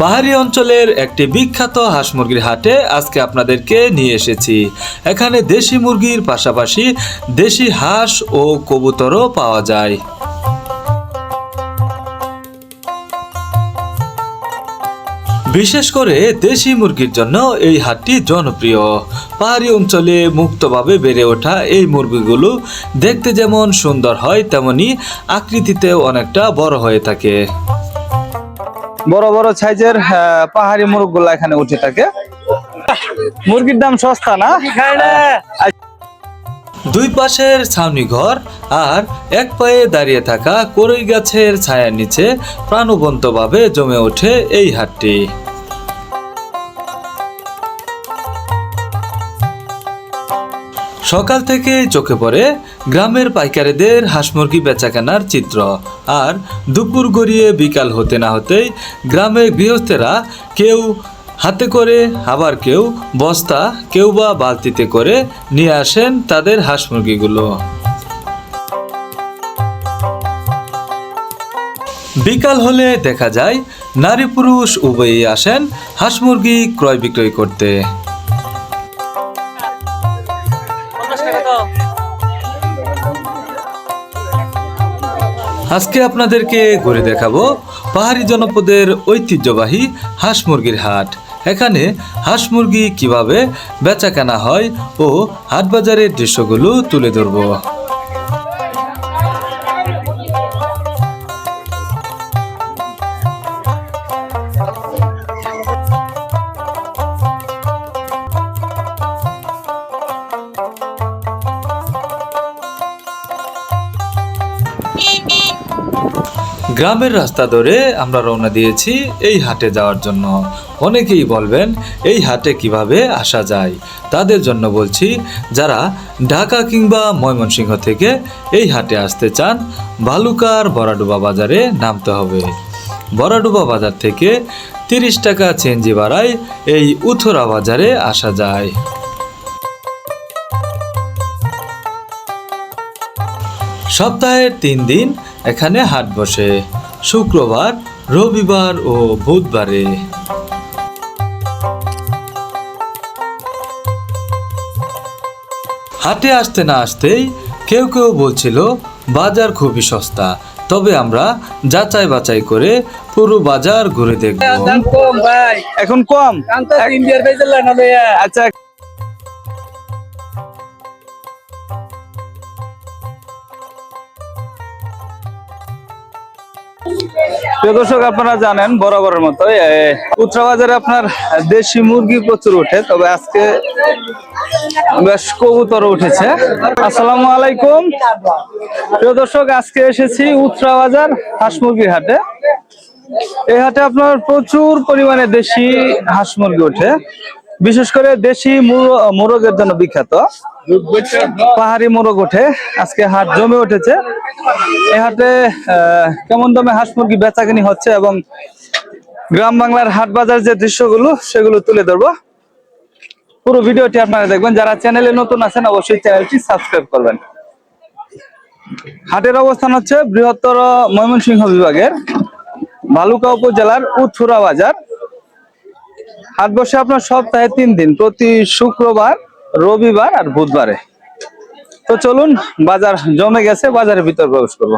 পাহাড়ি অঞ্চলের একটি বিখ্যাত হাঁস মুরগির হাটে আজকে আপনাদেরকে নিয়ে এসেছি। এখানে দেশি মুরগির পাশাপাশি দেশি হাঁস ও কবুতরও পাওয়া যায়। বিশেষ করে দেশি মুরগির জন্য এই হাটটি জনপ্রিয়। পাহাড়ি অঞ্চলে মুক্তভাবে বেড়ে ওঠা এই মুরগিগুলো দেখতে যেমন সুন্দর হয় তেমনি আকৃতিতেও অনেকটা বড় হয়ে থাকে। বড় বড় সাইজের পাহাড়ি মুরগগুলো এখানে উঠে থাকে। মুরগির দাম সস্তা না? দুই পাশের ছাউনি ঘর আর এক পায়ে দাঁড়িয়ে থাকা কড়ই গাছের ছায়ার নিচে প্রাণবন্তভাবে জমে ওঠে এই হাটটি। সকাল থেকে চোখে পড়ে গ্রামের পাইকারিদের হাঁস মুরগি বেচাকেনার চিত্র। আর দুপুর গড়িয়ে বিকাল হতে না হতেই গ্রামের গৃহস্থেরা কেউ হাতে করে, আবার কেউ বস্তা, কেউ বা বালতিতে করে নিয়ে আসেন তাদের হাঁস মুরগিগুলো বিকাল হলে দেখা যায়, নারী পুরুষ উভয়ই আসেন হাঁস মুরগি ক্রয় বিক্রয় করতে। আজকে আপনাদেরকে ঘুরে দেখাবো পাহাড়ি জনপদের ঐতিহ্যবাহী হাঁস মুরগির হাট। এখানে হাঁস মুরগি কীভাবে বেচা কেনা হয় ও হাট বাজারের দৃশ্যগুলো তুলে ধরবো। গ্রামের রাস্তা ধরে আমরা রওনা দিয়েছি এই হাটে যাওয়ার জন্য। অনেকেই বলবেন, এই হাটে কীভাবে আসা যায়? তাদের জন্য বলছি, যারা ঢাকা কিংবা ময়মনসিংহ থেকে এই হাটে আসতে চান, ভালুকার বরাডুবা বাজারে নামতে হবে। বরাডুবা বাজার থেকে তিরিশ টাকা চেঞ্জি বাড়ায় এই উথরা বাজারে আসা যায়। সপ্তাহের তিন দিন এখানে হাট বসে শুক্রবার রবিবার ও বুধবারে। হাটে আসতে না আসতেই কেউ কেউ বলছিল বাজার খুবই সস্তা তবে আমরা যাচাই বাছাই করে পুরো বাজার ঘুরে দেখব। কম এখন কম? আচ্ছা দর্শক, আপনারা জানেন বরাবরের মতো উত্তরা বাজারে আপনার দেশি মুরগি প্রচুর ওঠে, তবে আজকে বেশ কবুতর উঠেছে। আসসালামু আলাইকুম। প্রিয় দর্শক, আজকে এসেছি উত্তরা হাঁস মুরগির হাটে। এই হাটে আপনার প্রচুর পরিমাণে দেশি হাঁস মুরগি ওঠে, বিশেষ করে দেশি মুর- মোরগের জন্য বিখ্যাত। পাহাড়ি মোরগ ওঠে। আজকে হাট জমে উঠেছে। এ হাটে কেমন দামে হাঁস মুরগি বেচাকেনি হচ্ছে এবং গ্রাম বাংলার হাট বাজার যে দৃশ্যগুলো, সেগুলো তুলে ধরবো। পুরো ভিডিওটি আপনারা দেখবেন। যারা চ্যানেলে নতুন আছেন, অবশ্যই চ্যানেলটি সাবস্ক্রাইব করবেন। হাটের অবস্থান হচ্ছে বৃহত্তর ময়মনসিংহ বিভাগের ভালুকা উপজেলার উথুরা বাজার। হাট বসে আপনার সপ্তাহে তিন দিন, প্রতি শুক্রবার রবিবার আর বুধবারে। তো চলুন বাজার জমে গেছে বাজারের ভিতর প্রবেশ করব।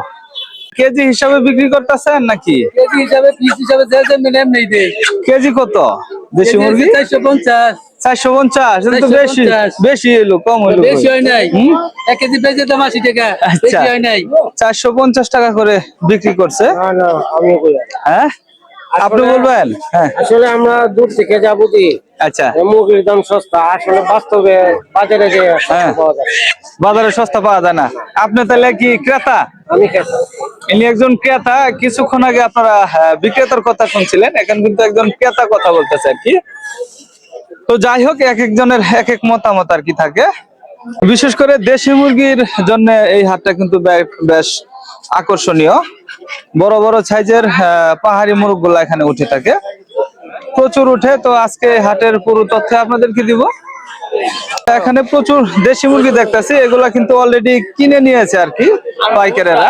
কেজি হিসাবে বিক্রি করতেছেন নাকি? কেজি হিসাবে পিস হিসাবে যে যে নেই দে কেজি কত? দেশি মুরগি? চারশো পঞ্চাশ। চারশো পঞ্চাশ এটা তো বেশি 450 বেশি এলো কম হলো বেশি হয় নাই। হুম? এক কেজি বেজে দাম আশি টাকা আচ্ছা। বেশি হয় নাই। চারশো পঞ্চাশ টাকা করে বিক্রি করছে। হ্যাঁ? আপনি বলবেন? হ্যাঁ। আসলে আমরা দূর থেকে যাব কি? আচ্ছা। মুরগির দাম সস্তা আসলে বাস্তবে বাজারে যে সস্তা হ্যাঁ। পাওয়া যায়। বাজারে সস্তা পাওয়া যায় না। আপনি তাহলে কি ক্রেতা? আমি ইনি একজন ক্রেতা। কিছুক্ষণ আগে আপনারা বিক্রেতার কথা শুনছিলেন। এখন কিন্তু একজন ক্রেতা কথা বলতেছে আর কি। তো যাই হোক এক একজনের এক এক মতামত আর কি থাকে। বিশেষ করে দেশি মুরগির জন্য এই হাটটা কিন্তু বেশ আকর্ষণীয়। বড় বড় সাইজের পাহাড়ি মুরগগুলা এখানে উঠে থাকে। প্রচুর উঠে, তো আজকে হাটের পুরো তথ্য আপনাদেরকে দিব। এখানে প্রচুর দেশি মুরগি দেখতেছি, এগুলা কিন্তু অলরেডি কিনে নিয়েছে আর কি পাইকারেরা।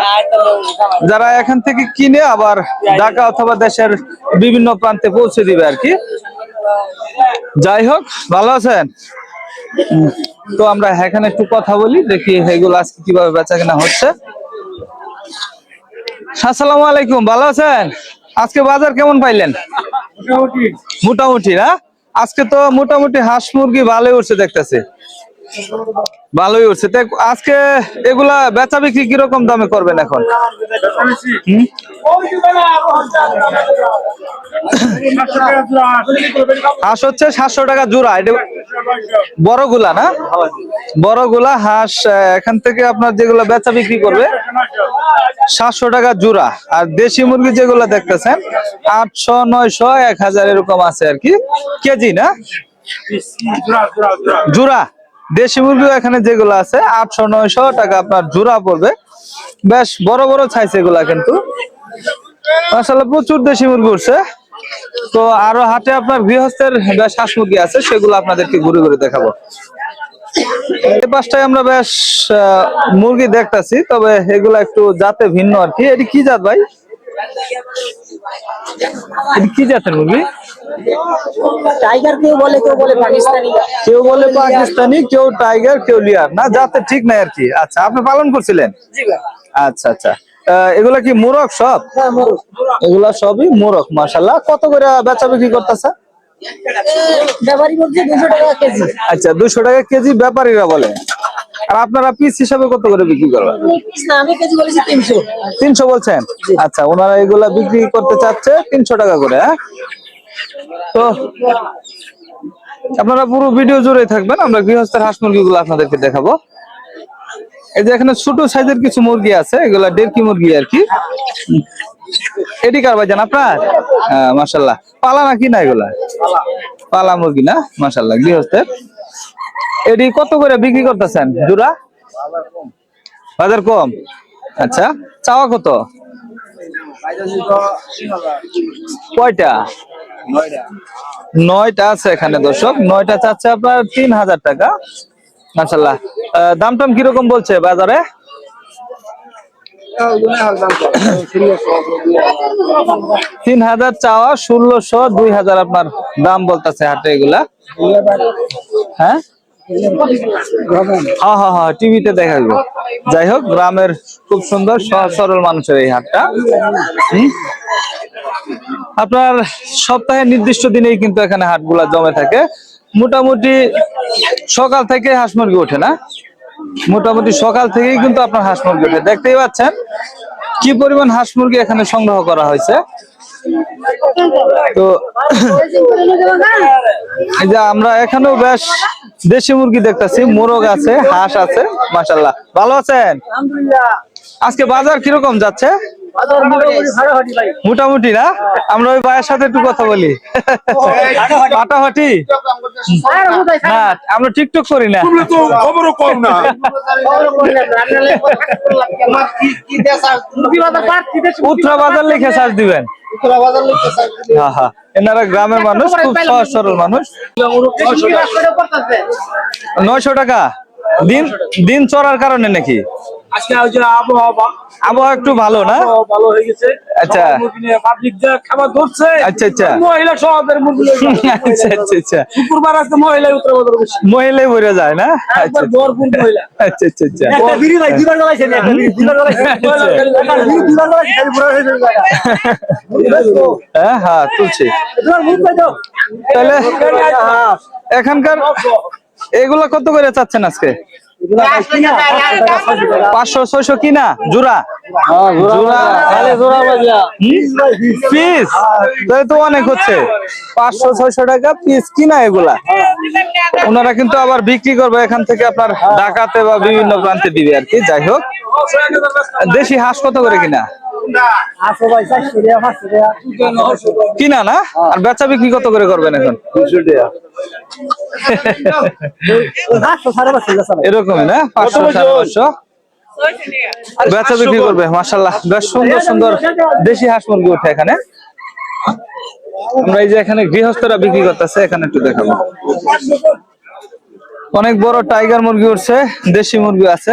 যারা এখান থেকে কিনে আবার ঢাকা অথবা দেশের বিভিন্ন প্রান্তে পৌঁছে দিবে আর কি। যাই হোক, ভালো আছেন? তো আমরা এখানে একটু কথা বলি, দেখি এগুলো আজকে কীভাবে বেচা কেনা হচ্ছে। আসসালামু আলাইকুম, ভালো আছেন? আজকে বাজার কেমন পাইলেন? মোটামুটি। না? আজকে তো মোটামুটি হাঁস মুরগি ভালোই উঠছে দেখতেছি। ভালোই উঠছে। আজকে এগুলা বেচা বিক্রি কীরকম দামে করবেন এখন? হাঁস হচ্ছে সাতশো টাকা জোড়া। এটা বড়গুলা না? বড়গুলা হাঁস এখান থেকে আপনার যেগুলো বেচা বিক্রি করবে সাতশো টাকা জোড়া। আর দেশি মুরগি যেগুলো দেখতেছেন আটশো নয়শো এক হাজার এরকম আছে আর কি। কেজি না? জোড়া। দেশি মুরগি এখানে যেগুলো আছে, আটশো, নয়শো টাকা আপনার জোড়া পড়বে। বেশ বড় বড় সাইজ এগুলা কিন্তু। আসলে প্রচুর দেশি মুরগি উঠছে। তো আরও হাটে আপনার গৃহস্থের বেশ মুরগি আছে, সেগুলো আপনাদেরকে ঘুরে ঘুরে দেখাবো। এই পাশটায় আমরা বেশ মুরগি দেখতাছি, তবে এগুলা একটু জাতে ভিন্ন আর কি। এটি কি জাত ভাই? কি জাতের মুরগি? টাইগার কেউ বলে কেউ বলে পাকিস্তানি কেউ বলে পাকিস্তানি কেউ টাইগার কেউ লিয়ার। না জাতে ঠিক নাই আর কি। আচ্ছা আপনি পালন করছিলেন? আচ্ছা আচ্ছা। এগুলা কি মোরগ সব? এগুলা সবই মোরগ মাশাল্লাহ কত করে বেচা বিক্রি করতেছে? ব্যাপারী বলছে দুশো টাকা কেজি। আচ্ছা দুশো টাকা কেজি ব্যাপারীরা বলে। আর আপনারা পিস হিসাবে কত করে বিক্রি করবেন? তিনশো। বলছেন? আচ্ছা ওনারা এগুলা বিক্রি করতে চাচ্ছে তিনশো টাকা করে হ্যাঁ? তো আপনারা পুরো ভিডিও জুড়ে থাকবেন আমরা গৃহস্থের হাঁস মুরগিগুলো আপনাদেরকে দেখাবো। এই যে এখানে ছোট সাইজের কিছু মুরগি আছে এগুলা ডেরকি মুরগি আর কি। এটি কার ভাইজান আপনার? হ্যাঁ মাসাল্লাহ পালা নাকি না এগুলা? পালা মুরগি না? মাসাল্লাহ গৃহস্থের। এটি কত করে বিক্রি করতেছেন? জোড়া? বাজার কম। আচ্ছা চাওয়া কত? কয়টা? নয়টা আছে এখানে দর্শক। নয়টা চাচ্ছে আপনার তিন হাজার টাকা। মাসাল্লাহ দাম টাম কীরকম বলছে বাজারে? তিন হাজার চাওয়া, ষোলোশো, দুই হাজার আপনার দাম বলতেছে হাটে এগুলা। হ্যাঁ? হ্যাঁ হ্যাঁ হ্যাঁ টিভিতে দেখা যাবে। যাই হোক, গ্রামের খুব সুন্দর সহজ সরল মানুষের এই হাটটা? আপনার সপ্তাহে নির্দিষ্ট দিনেই কিন্তু এখানে হাটগুলা জমে থাকে। মোটামুটি সকাল থেকে হাঁস মুরগি ওঠে না? মোটামুটি সকাল থেকেই কিন্তু আপনার হাঁস মুরগি ওঠে। দেখতেই পাচ্ছেন কি পরিমাণ হাঁস মুরগি এখানে সংগ্রহ করা হয়েছে। তো, এই যে আমরা এখানেও বেশ দেশি মুরগি দেখতেছি মোরগ আছে হাঁস আছে মাসাল্লাহ ভালো আছেন? আজকে বাজার কীরকম যাচ্ছে? মোটামুটি না? আমরা ওই ভাইয়ের সাথে একটু কথা বলি। ফাটাফাটি না আমরা টিকটক করি না। খবরও কম না। উত্তরা বাজার লিখে সার্চ দিবেন। হ্যাঁ হ্যাঁ। এনারা গ্রামের মানুষ খুব সহজ সরল মানুষ। নয়শো টাকা। দিন দিন চড়ার কারণে নাকি? আজকে ওই যে আবহাওয়া আবহাওয়া একটু ভালো না? ভালো হয়ে গেছে। আচ্ছা। পাবলিক যা খাবার ধরছে আচ্ছা আচ্ছা। মহিলা সবের মুরগি আচ্ছা আচ্ছা আচ্ছা। শুক্রবার আজকে মহিলা উত্তর বাজার বেশি। মহিলাই ভরে যায় না? আচ্ছা ভরপুর মহিলা। আচ্ছা আচ্ছা আচ্ছা। একটা বিড়ি ভাই দিবার গলাইছে না একটা বিড়ি দিবার গলাইছে মহিলা একটা বিড়ি দিবার গলাইছে খালি পুরো হয়ে যাবে। হ্যাঁ হ্যাঁ তুলছি। তোমার মুখ কই দাও তাহলে এখানকার এগুলা কত করে চাচ্ছেন আজকে? পাঁচশো ছয়শো কিনা? জোড়া? জোড়া পিস? তাহলে তো অনেক হচ্ছে। পাঁচশো ছয়শো টাকা পিস কিনা এগুলা? ওনারা কিন্তু আবার বিক্রি করবে এখান থেকে আপনার ঢাকাতে বা বিভিন্ন প্রান্তে দিবে আর কি। যাই হোক। দেশি হাঁস কত করে কিনা? কিনা না আর বেচা বিক্রি কত করে করবেন এখন? এরকমই না? পাঁচশো সাড়ে পাঁচশো? বেচা বিক্রি করবে মাসাল্লাহ বেশ সুন্দর সুন্দর দেশি হাঁস মুরগি উঠে এখানে। আমরা এই যে এখানে গৃহস্থরা বিক্রি করতেছে এখানে একটু দেখাবো। অনেক বড় টাইগার মুরগি উঠছে দেশি মুরগি আছে।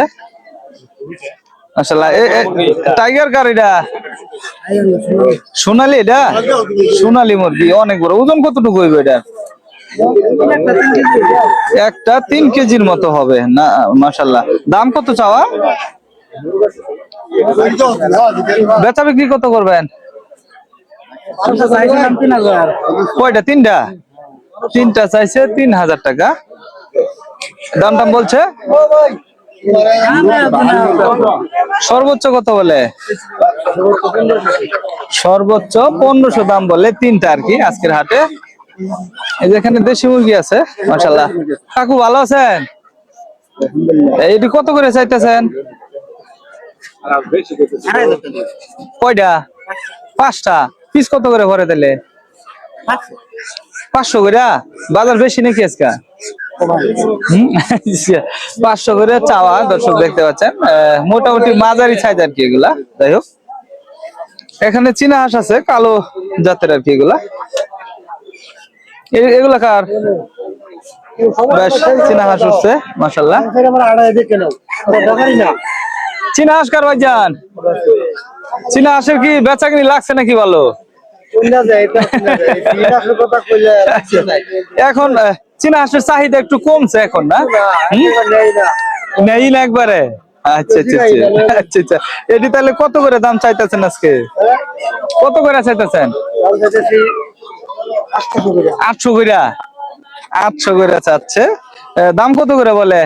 টাইগার কার এটা? সোনালি এটা? সোনালি মুরগি, অনেক বড়। ওজন কতটুকু হইবে এটা? একটা তিন কেজির মতো হবে। না মাশাল্লাহ দাম কত চাওয়া? বেচা বিক্রি কত করবেন? কয়টা, তিনটা? তিনটা চাইছে তিন হাজার টাকা। দাম টাম বলছে? সর্বোচ্চ কত বলে? সর্বোচ্চ পনেরোশো দাম বলে তিনটা আর কি আজকের হাটে। এই যে এখানে দেশি মুরগি আছে মাশাল্লাহ কাকু ভালো আছেন? এইটি কত করে চাইতেছেন? কয়টা? পাঁচটা। পিস কত করে ভরে দিলে পাঁচশো। করে বাজার বেশি নাকি আজকে? পাঁচশো করে চাওয়া দর্শক দেখতে পাচ্ছেন। মোটামুটি মাঝারি সাইজ আর কি এগুলা। যাই হোক। এখানে চীনা হাঁস আছে কালো জাতের আর কি এগুলা। এগুলা কার? বেশ চীনা হাঁস উঠছে মাসাল্লাহ চীনা হাঁস কার ভাইজান? চীনা হাঁসের কি বেচাকিনি লাগছে নাকি ভালো এখন চীনা হাঁসের চাহিদা একটু কমছে এখন না? নেই না। একবারে? আচ্ছা আচ্ছা আচ্ছা আচ্ছা এটি তাহলে কত করে দাম চাইতেছেন আজকে? কত করে চাইতেছেন? আটশো করে। আটশো করে? আটশো চাচ্ছে। দাম কত করে বলে?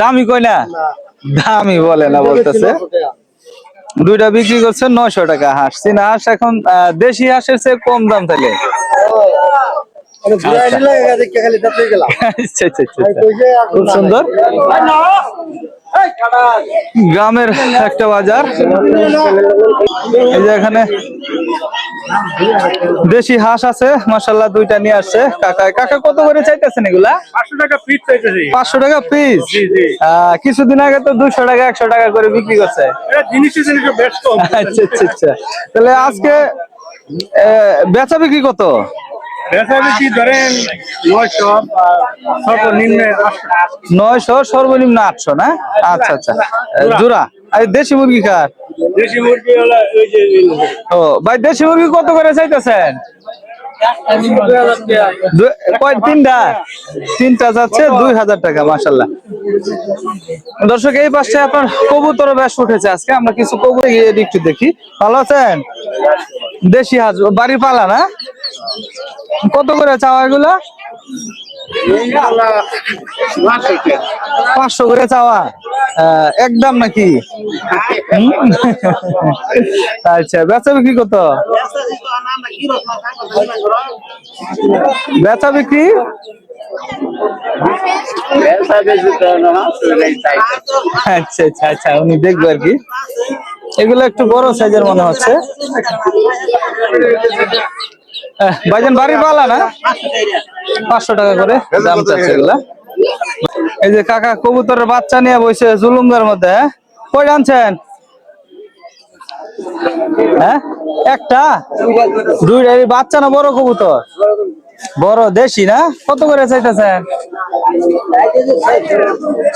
দামই কই না? দামই বলে না বলতেছে। দুইটা। বিক্রি করছে নয়শো টাকা হাঁস। চীনা হাঁস এখন দেশি হাঁসের চেয়ে কম দাম তাহলে আমি ঘুরাই নিলে দেখে খালি যাতে গেলাম আচ্ছা, আচ্ছা, আচ্ছা, আচ্ছা। খুব সুন্দর। গ্রামের একটা বাজার। এই যে এখানে দেশি হাঁস আছে মাসাল্লাহ দুইটা নিয়ে আসছে। কাকা কাকা কত করে চাইতেছেন এগুলা? পাঁচশো টাকা পিস চাইতেছি। পাঁচশো টাকা পিস কিছুদিন আগে তো দুইশো টাকা একশো টাকা করে বিক্রি করছে। আচ্ছা আচ্ছা আচ্ছা। তাহলে আজকে বেচা বিক্রি কত? ধরেন নয়শো সর্বনিম্ন নয়শো সর্বনিম্ন আটশো না? আচ্ছা আচ্ছা। আহ, জোড়া? আর দেশি মুরগি কার? দেশি ও ভাই দেশি মুরগি কত করে চাইতেছেন? তিনটা? তিনটা যাচ্ছে দুই হাজার টাকা মাসাল্লাহ দর্শক এই পাশে আপনার কবুতর বেশ উঠেছে আজকে। আমরা কিছু কবুতর একটু দেখি। ভালো আছেন? দেশি হাঁস বাড়ি পালা না? কত করে চাওয়া এগুলো? পাঁচশো করে চাওয়া। একদম নাকি? আচ্ছা বেচা বিক্রি কত? বেচা বিক্রি? আচ্ছা আচ্ছা আচ্ছা উনি দেখব আর কি। এগুলো একটু বড় সাইজের মনে হচ্ছে। ভাইজান বাড়ি পালা না? পাঁচশো টাকা করে দাম চাচ্ছে এই যে কাকা কবুতরের বাচ্চা নিয়ে বসে জুলুমদার মধ্যে হ্যাঁ? কই আনছেন? হ্যাঁ? একটা? এই বাচ্চা না বড় কবুতর? বড়, দেশি না? কত করে চাইতেছেন?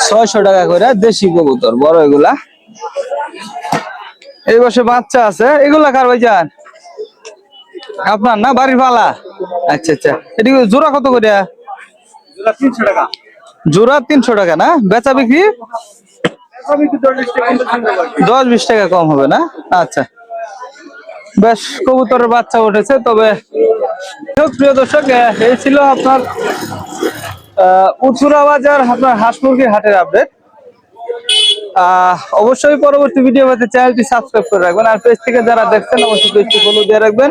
ছয়শো টাকা করে দেশি কবুতর, বড় এগুলা। এই বছর বাচ্চা আছে, এগুলা কার ভাইজান? আপনার না? বাড়ির পালা? আচ্ছা আচ্ছা। এদিকে জোড়া কত করে? তিনশো টাকা। জোড়া তিনশো টাকা না? বেচা বিক্রি? দশ বিশ টাকা কম হবে। না? আচ্ছা। বেশ কবুতরের বাচ্চা উঠেছে তবে প্রিয় দর্শক এই ছিল আপনার আহ, উচুরা বাজার আপনার হাঁস মুরগির হাটের আপডেট অবশ্যই পরবর্তী ভিডিও পেতে চ্যানেলটি সাবস্ক্রাইব করে রাখবেন আর পেজ থেকে যারা দেখছেন অবশ্যই পেজটি ফলো দিয়ে রাখবেন।